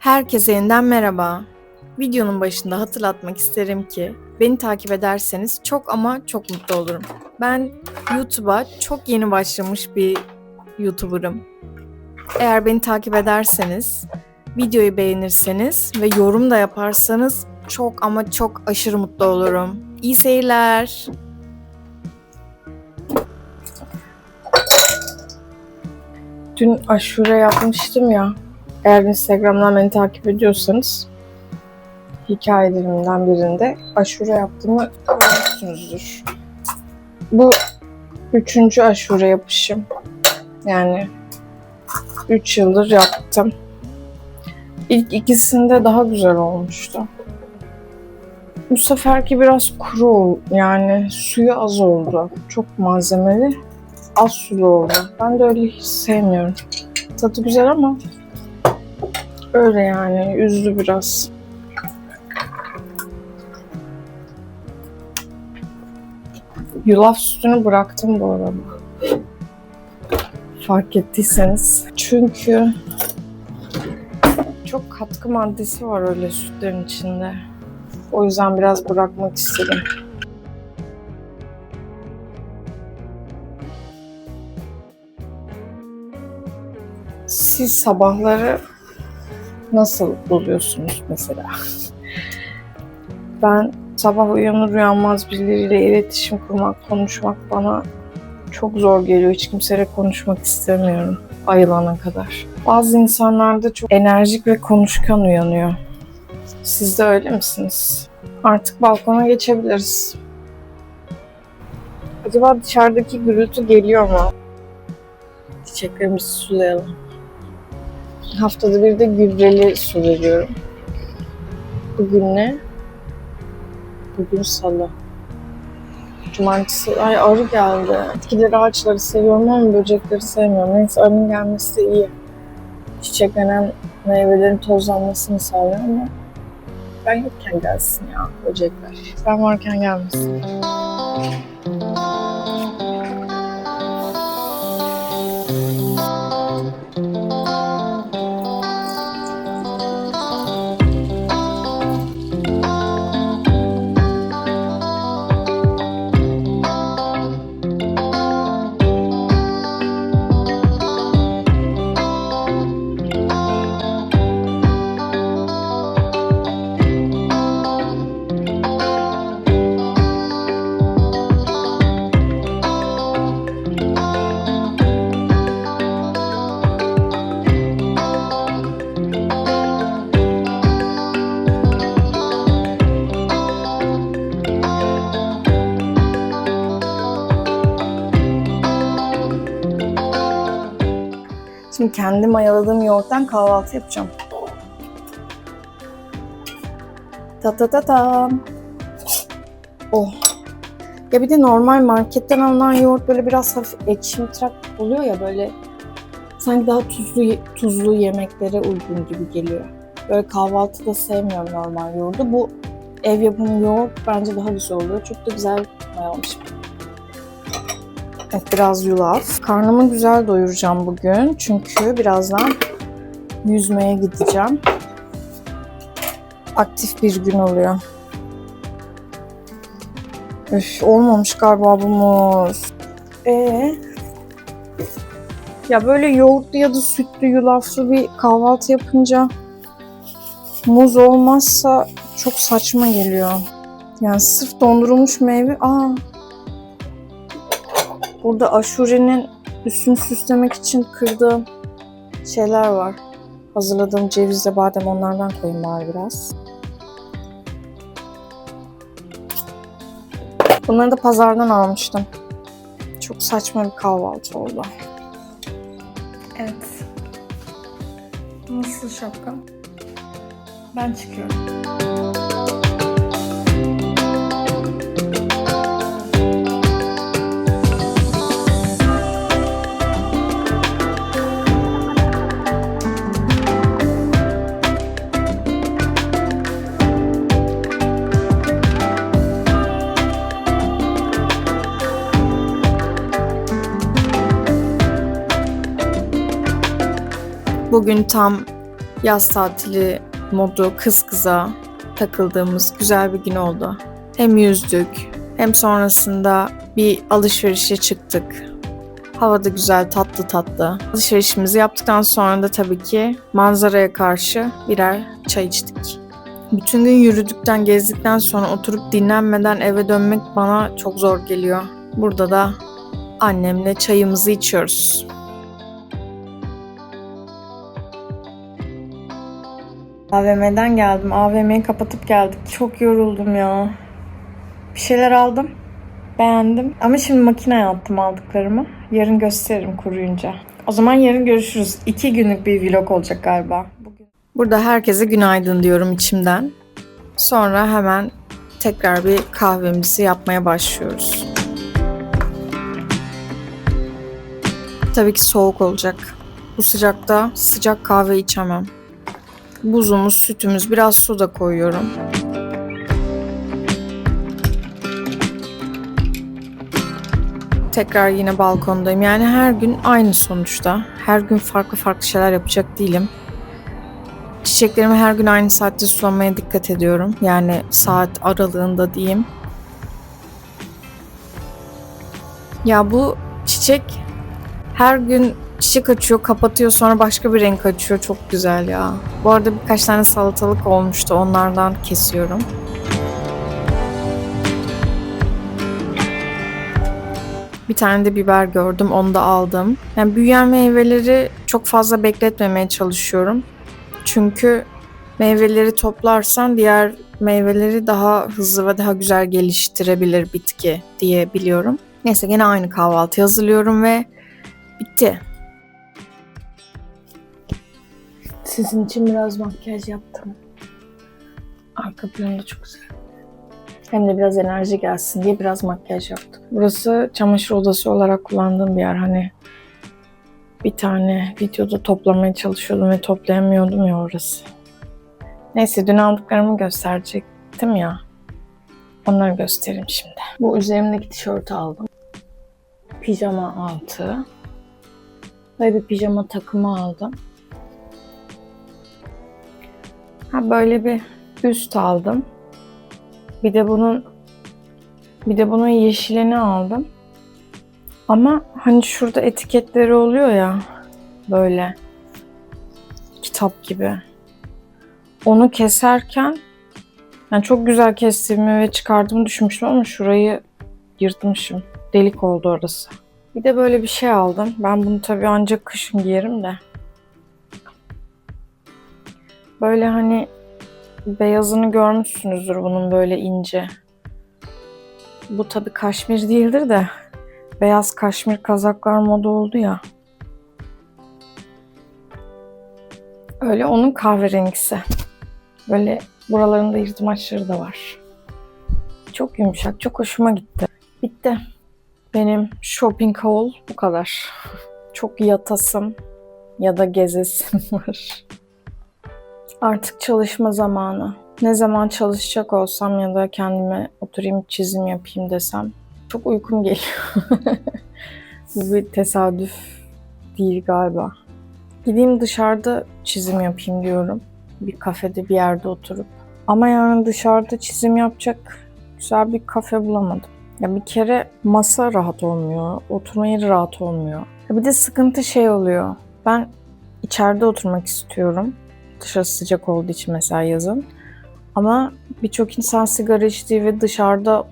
Herkese yeniden merhaba. Videonun başında hatırlatmak isterim ki beni takip ederseniz çok ama çok mutlu olurum. Ben YouTube'a çok yeni başlamış bir YouTuber'ım. Eğer beni takip ederseniz, videoyu beğenirseniz ve yorum da yaparsanız çok ama çok aşırı mutlu olurum. İyi seyirler. Dün aşure yapmıştım ya. Eğer Instagram'dan beni takip ediyorsanız hikayelerimden birinde aşure yaptığımı görmüşsünüzdür. Bu üçüncü aşure yapışım. Yani üç yıldır yaptım. İlk ikisinde daha güzel olmuştu. Bu seferki biraz kuru oldu. Yani suyu az oldu. Çok malzemeli. Az sulu oldu. Ben de öyle hiç sevmiyorum. Tadı güzel ama Öyle yani üzdü biraz. Yulaf sütünü bıraktım bu arada. Fark ettiyseniz. Çünkü çok katkı maddesi var öyle sütlerin içinde. O yüzden biraz bırakmak istedim. Siz sabahları nasıl buluyorsunuz mesela? Ben sabah uyanır uyanmaz birileriyle iletişim kurmak, konuşmak bana çok zor geliyor. Hiç kimseyle konuşmak istemiyorum ayılana kadar. Bazı insanlar da çok enerjik ve konuşkan uyanıyor. Siz de öyle misiniz? Artık balkona geçebiliriz. Acaba dışarıdaki gürültü geliyor mu? Çiçeklerimizi sulayalım. Haftada bir de gübreli su veriyorum. Bugün ne? Bugün salı. Cumartesi, ay arı geldi. Bitkileri, ağaçları seviyorum ama böcekleri sevmiyorum. Neyse arının gelmesi de iyi. Çiçeklenen meyvelerin tozlanmasını sağlıyor ama ben yokken gelsin ya böcekler. Ben varken gelmesin. Şimdi kendi mayaladığım yoğurttan kahvaltı yapacağım. Ta ta ta tam. Oh. Ya bir de normal marketten alınan yoğurt böyle biraz hafif ekşimtırak oluyor ya böyle sanki daha tuzlu tuzlu yemeklere uygun gibi geliyor. Böyle kahvaltıda sevmiyorum normal yoğurdu. Bu ev yapımı yoğurt bence daha güzel oluyor. Çok da güzel mayalamışım. Evet biraz yulaf. Karnımı güzel doyuracağım bugün. Çünkü birazdan yüzmeye gideceğim. Aktif bir gün oluyor. Üf olmamış galiba bu muz. Ee, ya böyle yoğurtlu ya da sütlü yulaflı bir kahvaltı yapınca muz olmazsa çok saçma geliyor. Yani sırf dondurulmuş meyve. Aa Burada aşurenin üstünü süslemek için kırdığım şeyler var. Hazırladığım cevizle badem onlardan koyayım bari biraz. Bunları da pazardan almıştım. Çok saçma bir kahvaltı oldu. Evet. Nasıl şapka? Ben çıkıyorum. Bugün tam yaz tatili modu kız kıza takıldığımız güzel bir gün oldu. Hem yüzdük hem sonrasında bir alışverişe çıktık. Hava da güzel, tatlı tatlı. Alışverişimizi yaptıktan sonra da tabii ki manzaraya karşı birer çay içtik. Bütün gün yürüdükten, gezdikten sonra oturup dinlenmeden eve dönmek bana çok zor geliyor. Burada da annemle çayımızı içiyoruz. AVM'den geldim. AVM'yi kapatıp geldik. Çok yoruldum ya. Bir şeyler aldım. Beğendim. Ama şimdi makineye attım aldıklarımı. Yarın gösteririm kuruyunca. O zaman yarın görüşürüz. İki günlük bir vlog olacak galiba. Bugün. Burada herkese günaydın diyorum içimden. Sonra hemen tekrar bir kahvemizi yapmaya başlıyoruz. Tabii ki soğuk olacak. Bu sıcakta sıcak kahve içemem. Buzumuz, sütümüz, biraz su da koyuyorum. Tekrar yine balkondayım. Yani her gün aynı sonuçta. Her gün farklı farklı şeyler yapacak değilim. Çiçeklerimi her gün aynı saatte sulamaya dikkat ediyorum. Yani saat aralığında diyeyim. Ya bu çiçek her gün çiçek açıyor, kapatıyor sonra başka bir renk açıyor. Çok güzel ya. Bu arada birkaç tane salatalık olmuştu. Onlardan kesiyorum. Bir tane de biber gördüm. Onu da aldım. Yani büyüyen meyveleri çok fazla bekletmemeye çalışıyorum. Çünkü meyveleri toplarsan diğer meyveleri daha hızlı ve daha güzel geliştirebilir bitki diye biliyorum. Neyse gene aynı kahvaltı hazırlıyorum ve bitti. Sizin için biraz makyaj yaptım. Arka planı da çok güzel. Hem de biraz enerji gelsin diye biraz makyaj yaptım. Burası çamaşır odası olarak kullandığım bir yer. Hani bir tane videoda toplamaya çalışıyordum ve toplayamıyordum ya orası. Neyse dün aldıklarımı gösterecektim ya. Onları göstereyim şimdi. Bu üzerimdeki tişörtü aldım. Pijama altı. Ve bir pijama takımı aldım. Ha böyle bir üst aldım. Bir de bunun bir de bunun yeşilini aldım. Ama hani şurada etiketleri oluyor ya böyle kitap gibi. Onu keserken yani çok güzel kestiğimi ve çıkardığımı düşünmüştüm ama şurayı yırtmışım. Delik oldu orası. Bir de böyle bir şey aldım. Ben bunu tabii ancak kışın giyerim de. Böyle hani beyazını görmüşsünüzdür bunun böyle ince. Bu tabii kaşmir değildir de beyaz kaşmir kazaklar moda oldu ya. Öyle onun kahverengisi. Böyle buralarında yırtmaçları da var. Çok yumuşak, çok hoşuma gitti. Bitti. Benim shopping haul bu kadar. Çok yatasım ya da gezesim var. Artık çalışma zamanı. Ne zaman çalışacak olsam ya da kendime oturayım çizim yapayım desem çok uykum geliyor. Bu bir tesadüf değil galiba. Gideyim dışarıda çizim yapayım diyorum. Bir kafede bir yerde oturup. Ama yani dışarıda çizim yapacak güzel bir kafe bulamadım. Ya bir kere masa rahat olmuyor, oturma yeri rahat olmuyor. Ya bir de sıkıntı şey oluyor. Ben içeride oturmak istiyorum. Dışarısı sıcak olduğu için mesela yazın. Ama birçok insan sigara içtiği ve dışarıda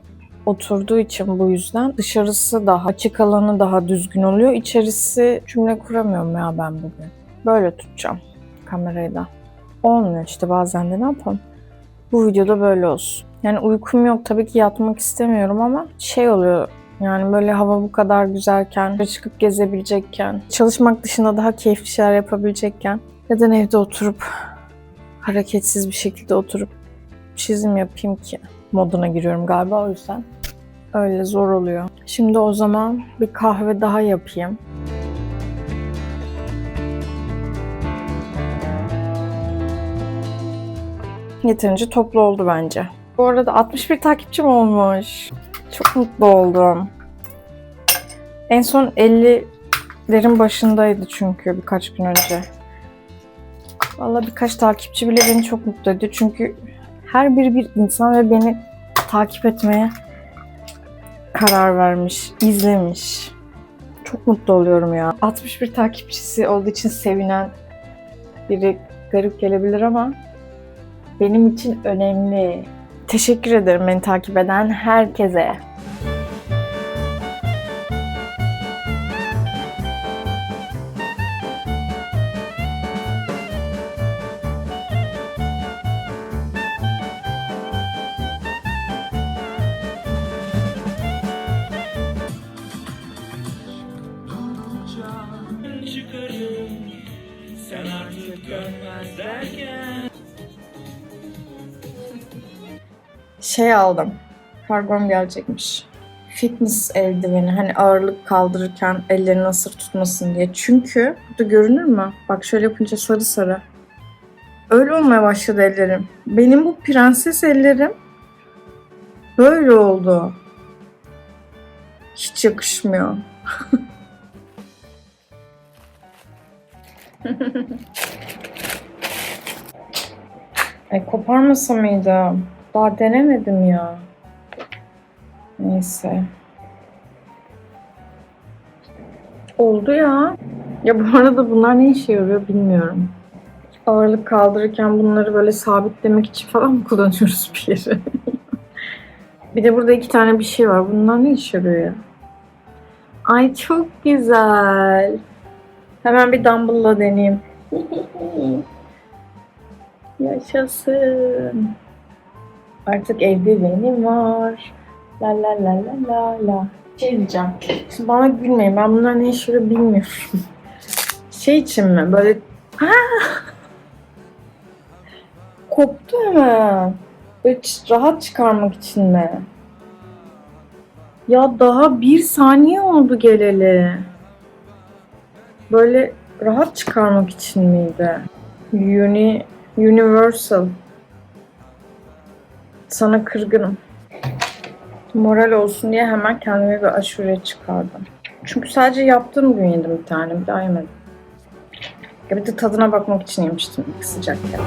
oturduğu için bu yüzden dışarısı daha açık alanı daha düzgün oluyor. İçerisi cümle kuramıyorum ya ben bugün. Böyle tutacağım kamerayı da. Olmuyor işte bazen de ne yapalım. Bu videoda böyle olsun. Yani uykum yok tabii ki yatmak istemiyorum ama şey oluyor yani böyle hava bu kadar güzelken, çıkıp gezebilecekken, çalışmak dışında daha keyifli şeyler yapabilecekken neden evde oturup hareketsiz bir şekilde oturup çizim yapayım ki moduna giriyorum galiba o yüzden. Öyle zor oluyor. Şimdi o zaman bir kahve daha yapayım. Yeterince toplu oldu bence. Bu arada 61 takipçim olmuş. Çok mutlu oldum. En son 50'lerin başındaydı çünkü birkaç gün önce. Vallahi birkaç takipçi bile beni çok mutlu ediyor. Çünkü her biri bir insan ve beni takip etmeye karar vermiş, izlemiş. Çok mutlu oluyorum ya. 61 takipçisi olduğu için sevinen biri garip gelebilir ama benim için önemli. Teşekkür ederim beni takip eden herkese. Şey aldım. Kargom gelecekmiş. Fitness eldiveni. Hani ağırlık kaldırırken ellerini nasır tutmasın diye. Çünkü burada görünür mü? Bak şöyle yapınca sarı sarı. Öyle olmaya başladı ellerim. Benim bu prenses ellerim böyle oldu. Hiç yakışmıyor. Ay koparmasa mıydım? Daha denemedim ya. Neyse. Oldu ya. Ya bu arada bunlar ne işe yarıyor bilmiyorum. Ağırlık kaldırırken bunları böyle sabitlemek için falan mı kullanıyoruz bir yere? bir de burada iki tane bir şey var. Bunlar ne işe yarıyor ya? Ay çok güzel. Hemen bir dumbbell'la deneyeyim. Yaşasın. Artık evde benim var. La la la la la la. Şey diyeceğim. Bana gülmeyin. Ben bunlar ne yarıyor bilmiyorum. Şey için mi? Böyle... Ha! Koptu hemen. Böyle rahat çıkarmak için mi? Ya daha bir saniye oldu geleli. Böyle rahat çıkarmak için miydi? Uni, Universal. Sana kırgınım. Moral olsun diye hemen kendime bir aşure çıkardım. Çünkü sadece yaptığım gün yedim bir tane. Bir daha yemedim. Ya bir de tadına bakmak için yemiştim ilk sıcakken.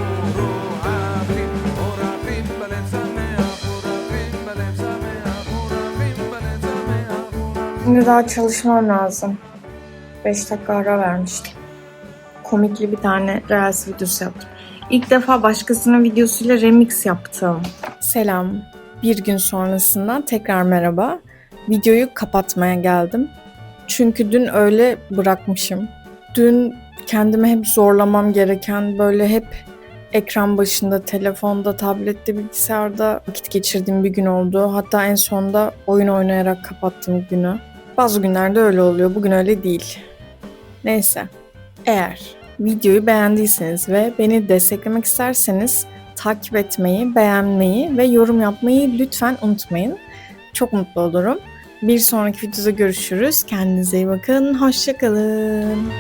Şimdi daha çalışmam lazım. 5 dakika ara vermiştim. Komikli bir tane Reels videosu yaptım. İlk defa başkasının videosuyla remix yaptım. Selam. Bir gün sonrasından tekrar merhaba. Videoyu kapatmaya geldim. Çünkü dün öyle bırakmışım. Dün kendime hep zorlamam gereken böyle hep ekran başında, telefonda, tablette, bilgisayarda vakit geçirdiğim bir gün oldu. Hatta en sonda oyun oynayarak kapattım günü. Bazı günlerde öyle oluyor. Bugün öyle değil. Neyse. Eğer videoyu beğendiyseniz ve beni desteklemek isterseniz takip etmeyi, beğenmeyi ve yorum yapmayı lütfen unutmayın. Çok mutlu olurum. Bir sonraki videoda görüşürüz. Kendinize iyi bakın. Hoşçakalın.